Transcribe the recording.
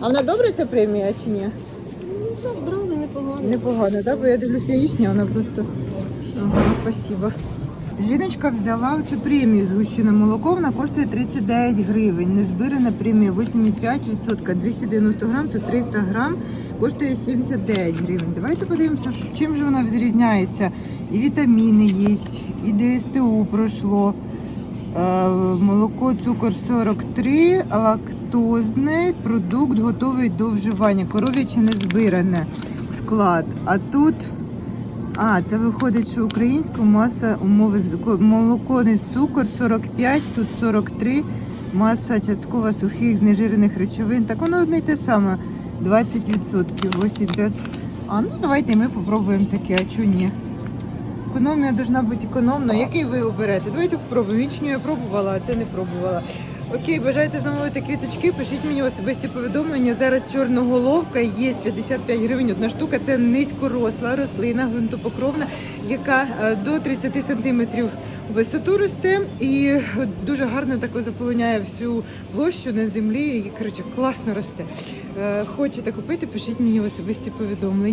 А вона добра ця премія чи ні? Ну, непогано. Непогано, да? Бо я дивлюся яєчня, вона просто. Ага, спасибо. Жіночка взяла цю премію згущене молоко, вона коштує 39 гривень. Незбирана премія 8,5%, 290 грам, то 300 грам коштує 79 гривень. Давайте подивимося, чим же вона відрізняється. І вітаміни є, і ДСТУ пройшло. Е, Молоко, цукор 43, лактозний продукт готовий до вживання. Коров'яче не збиране склад. А тут, а, це виходить, що українська маса умови молоко не цукор 45, тут 43, маса часткова сухих знежирених речовин. Так воно одне й те саме. 20%, 85. А ну давайте ми попробуємо таке, а чого ні? Економія должна бути економна. Який ви оберете? Давайте попробуємо. Вічню я пробувала, а це не пробувала. Окей, бажаєте замовити квіточки? Пишіть мені особисті повідомлення. Зараз чорноголовка є 55 гривень одна штука. Це низькоросла рослина, ґрунтопокровна, яка е, до 30 сантиметрів висоту росте і дуже гарно так заполоняє всю площу на землі. І коротше класно росте. Е, Хочете купити? Пишіть мені особисті повідомлення.